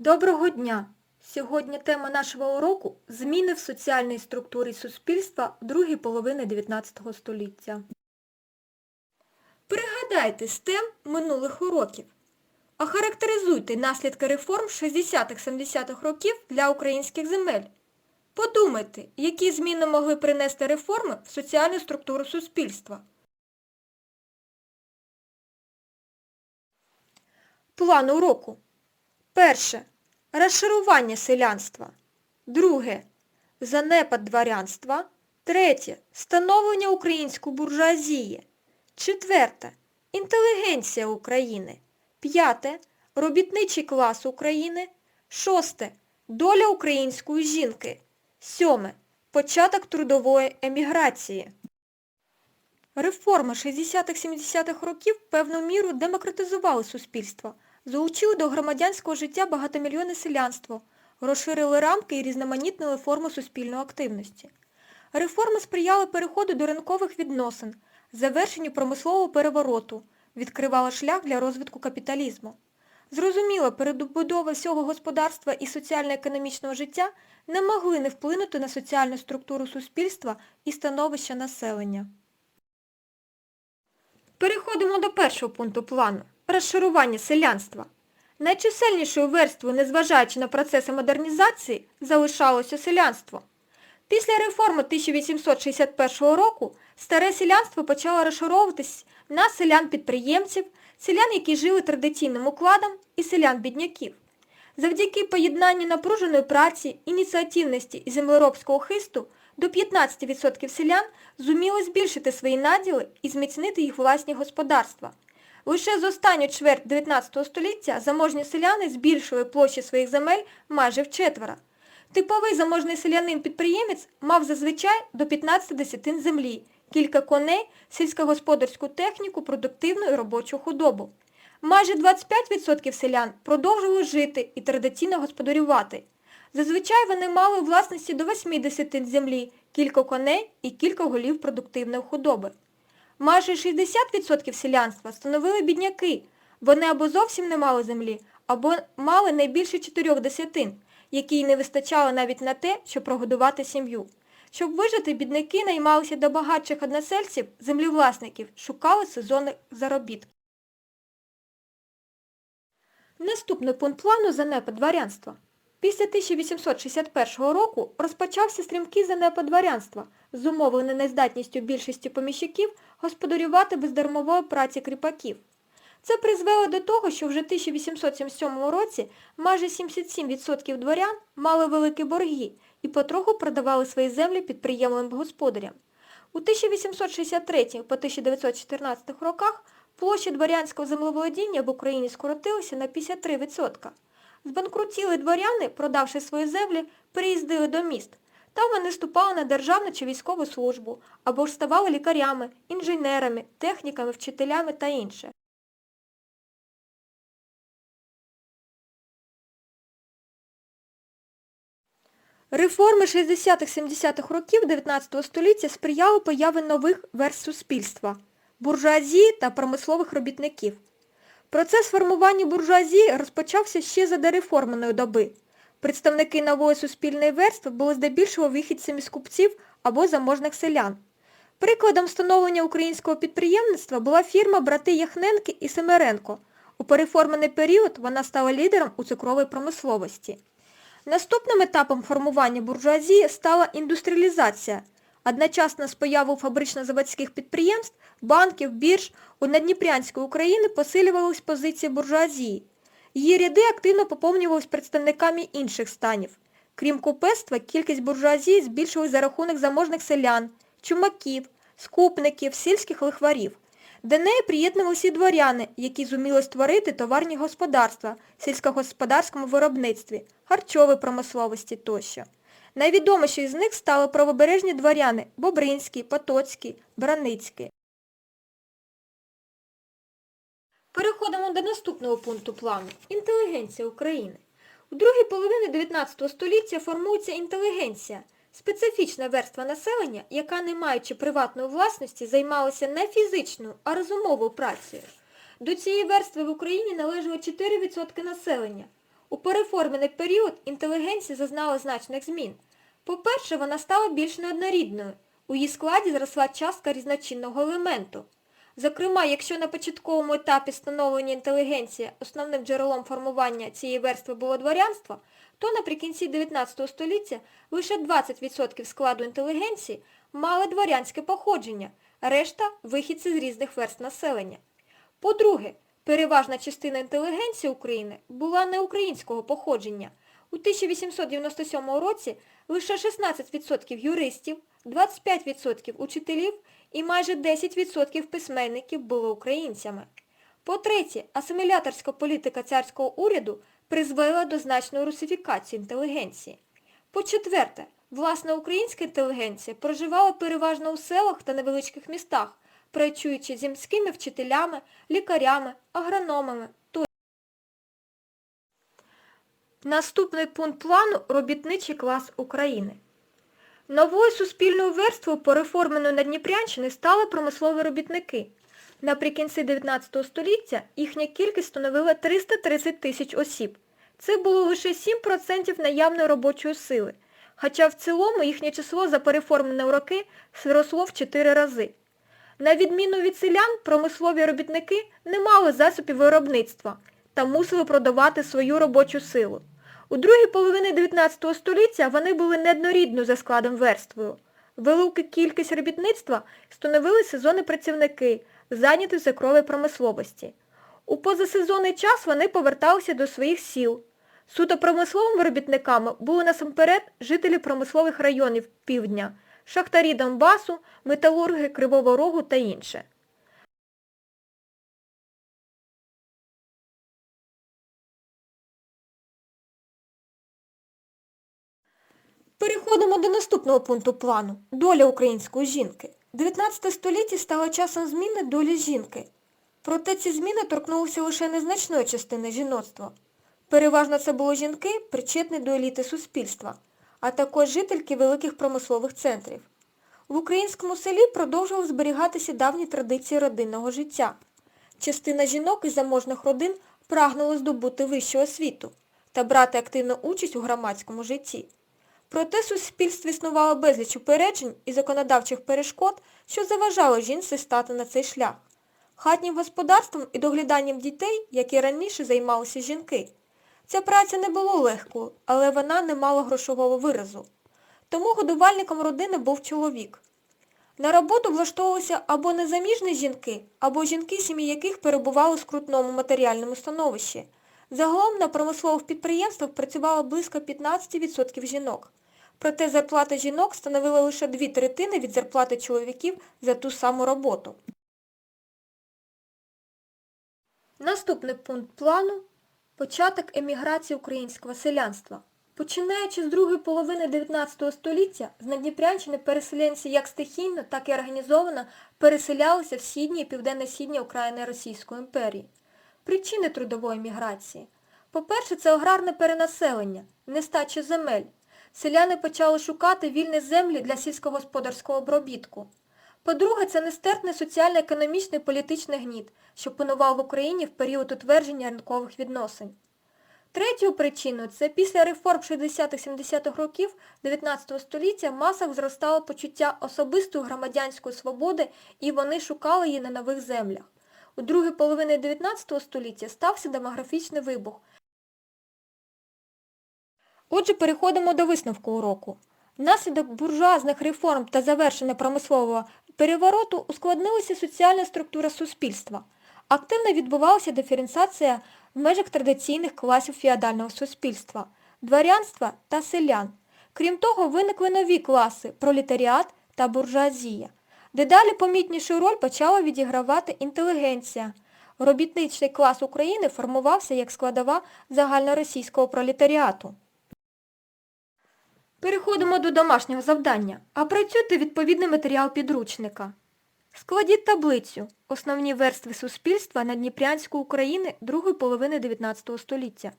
Доброго дня! Сьогодні тема нашого уроку – зміни в соціальній структурі суспільства другої половини 19 століття. Пригадайте стем минулих уроків. Охарактеризуйте наслідки реформ 60-70-х років для українських земель. Подумайте, які зміни могли принести реформи в соціальну структуру суспільства. План уроку. Перше. Розшарування селянства. Друге. Занепад дворянства. Третє. Становлення української буржуазії. Четверте. Інтелігенція України. П'яте. Робітничий клас України. Шосте. Доля української жінки. Сьоме. Початок трудової еміграції. Реформи 60-70-х років певну міру демократизували суспільство, залучили до громадянського життя багатомільйонне селянство, розширили рамки і різноманітнили форми суспільної активності. Реформи сприяли переходу до ринкових відносин, завершенню промислового перевороту, відкривали шлях для розвитку капіталізму. Зрозуміло, передбудова всього господарства і соціально-економічного життя не могли не вплинути на соціальну структуру суспільства і становище населення. Переходимо до першого пункту плану – розшарування селянства. Найчисельнішою верствою, незважаючи на процеси модернізації, залишалося селянство. Після реформи 1861 року старе селянство почало розшаровуватись на селян-підприємців, селян, які жили традиційним укладом, і селян-бідняків. Завдяки поєднанню напруженої праці, ініціативності і землеробського хисту до 15% селян зуміли збільшити свої наділи і зміцнити їх власні господарства. Лише з останню чверть 19 століття заможні селяни збільшили площі своїх земель майже вчетверо. Типовий заможний селянин-підприємець мав зазвичай до 15 десятин землі, кілька коней, сільськогосподарську техніку, продуктивну і робочу худобу. Майже 25% селян продовжували жити і традиційно господарювати. Зазвичай вони мали у власності до 8 десятин землі, кілька коней і кілька голів продуктивної худоби. Майже 60% селянства становили бідняки. Вони або зовсім не мали землі, або мали не більше 4 десятин, якій не вистачало навіть на те, щоб прогодувати сім'ю. Щоб вижити, бідняки наймалися до багатших односельців, землевласників, шукали сезонних заробітків. Наступний пункт плану – занепад дворянства. Після 1861 року розпочався стрімкий занепад дворянства, зумовлений нездатністю більшості поміщиків господарювати без дармової праці кріпаків. Це призвело до того, що вже в 1877 році майже 77% дворян мали великі борги і потроху продавали свої землі підприємним господарям. У 1863 по 1914 роках площа дворянського землеволодіння в Україні скоротилася на 53%. Збанкрутіли дворяни, продавши свої землі, переїздили до міст. Там вони вступали на державну чи військову службу, або ж ставали лікарями, інженерами, техніками, вчителями та інше. Реформи 60-70-х років 19 століття сприяли появи нових верств суспільства – буржуазії та промислових робітників. Процес формування буржуазії розпочався ще за дореформеної доби. Представники нової суспільної верстви були здебільшого вихідцями з купців або заможних селян. Прикладом становлення українського підприємництва була фірма брати Яхненки і Семеренко. У переформений період вона стала лідером у цукровій промисловості. Наступним етапом формування буржуазії стала індустріалізація. Одночасно з появою фабрично-заводських підприємств, банків, бірж у Надніпрянської України посилювались позиції буржуазії. Її ряди активно поповнювались представниками інших станів. Крім купецтва, кількість буржуазії збільшилась за рахунок заможних селян, чумаків, скупників, сільських лихварів. До неї приєднувалися і дворяни, які зуміли створити товарні господарства сільськогосподарському виробництві, харчовій промисловості тощо. Найвідоміші з них стали правобережні дворяни Бобринський, Потоцький, Браницький. Переходимо до наступного пункту плану – інтелігенція України. У другій половині 19 століття формується інтелігенція – специфічна верства населення, яка, не маючи приватної власності, займалася не фізичною, а розумовою працею. До цієї верстви в Україні належало 4% населення. У переформений період інтелігенція зазнала значних змін. По-перше, вона стала більш неоднорідною. У її складі зросла частка різночинного елементу. Зокрема, якщо на початковому етапі становлення інтелігенції основним джерелом формування цієї верстви було дворянство, то наприкінці 19 століття лише 20% складу інтелігенції мали дворянське походження, решта – вихідці з різних верст населення. По-друге, переважна частина інтелігенції України була не українського походження. У 1897 році лише 16% юристів, 25% учителів і майже 10% письменників були українцями. По-третє, асиміляторська політика царського уряду призвела до значної русифікації інтелігенції. По-четверте, власна українська інтелігенція проживала переважно у селах та невеличких містах, працюючи з міськими вчителями, лікарями, агрономами. Наступний пункт плану – робітничий клас України. Новою суспільною верствою переформеної Надніпрянщини стали промислові робітники. Наприкінці 19 століття їхня кількість становила 330 тисяч осіб. Це було лише 7% наявної робочої сили, хоча в цілому їхнє число за переформлені роки зросло в 4 рази. На відміну від селян, промислові робітники не мали засобів виробництва та мусили продавати свою робочу силу. У другій половині 19 століття вони були неоднорідною за складом верствою. Велику кількість робітництва становили сезонні працівники, зайняті в закровій промисловості. У позасезонний час вони поверталися до своїх сіл. Суто промисловими робітниками були насамперед жителі промислових районів півдня, шахтарі Донбасу, металурги Кривого Рогу та інше. Переходимо до наступного пункту плану – доля української жінки. 19 століття стало часом зміни долі жінки. Проте ці зміни торкнулися лише незначної частини жіноцтва. Переважно це були жінки, причетні до еліти суспільства, а також жительки великих промислових центрів. В українському селі продовжували зберігатися давні традиції родинного життя. Частина жінок із заможних родин прагнула здобути вищу освіту та брати активну участь у громадському житті. Проте суспільстві існувало безліч упереджень і законодавчих перешкод, що заважало жінці стати на цей шлях. Хатнім господарством і догляданням дітей, як і раніше займалися жінки. Ця праця не була легкою, але вона не мала грошового виразу. Тому годувальником родини був чоловік. На роботу влаштовувалися або незаміжні жінки, або жінки, сім'ї яких перебували в скрутному матеріальному становищі. Загалом на промислових підприємствах працювало близько 15% жінок. Проте зарплата жінок становила лише дві третини від зарплати чоловіків за ту саму роботу. Наступний пункт плану – початок еміграції українського селянства. Починаючи з другої половини 19 століття, з Надніпрянщини переселенці як стихійно, так і організовано переселялися в східні і південно-східні окраїни Російської імперії. Причини трудової міграції. По-перше, це аграрне перенаселення, нестача земель. Селяни почали шукати вільні землі для сільськогосподарського обробітку. По-друге, це нестерпний соціально-економічний політичний гніт, що панував в Україні в період утвердження ринкових відносин. Третьою причиною – це після реформ 60-70-х років 19 століття в масах зростало почуття особистої громадянської свободи і вони шукали її на нових землях. У другій половині 19 століття стався демографічний вибух. Отже, переходимо до висновку уроку. Внаслідок буржуазних реформ та завершення промислового перевороту ускладнилася соціальна структура суспільства. Активно відбувалася диференціація в межах традиційних класів феодального суспільства – дворянства та селян. Крім того, виникли нові класи – пролетаріат та буржуазія. Дедалі помітнішу роль почала відігравати інтелігенція. Робітничий клас України формувався як складова загальноросійського пролетаріату. Переходимо до домашнього завдання. Опрацюйте відповідний матеріал підручника. Складіть таблицю «Основні верстви суспільства на Дніпрянську України другої половини 19 століття».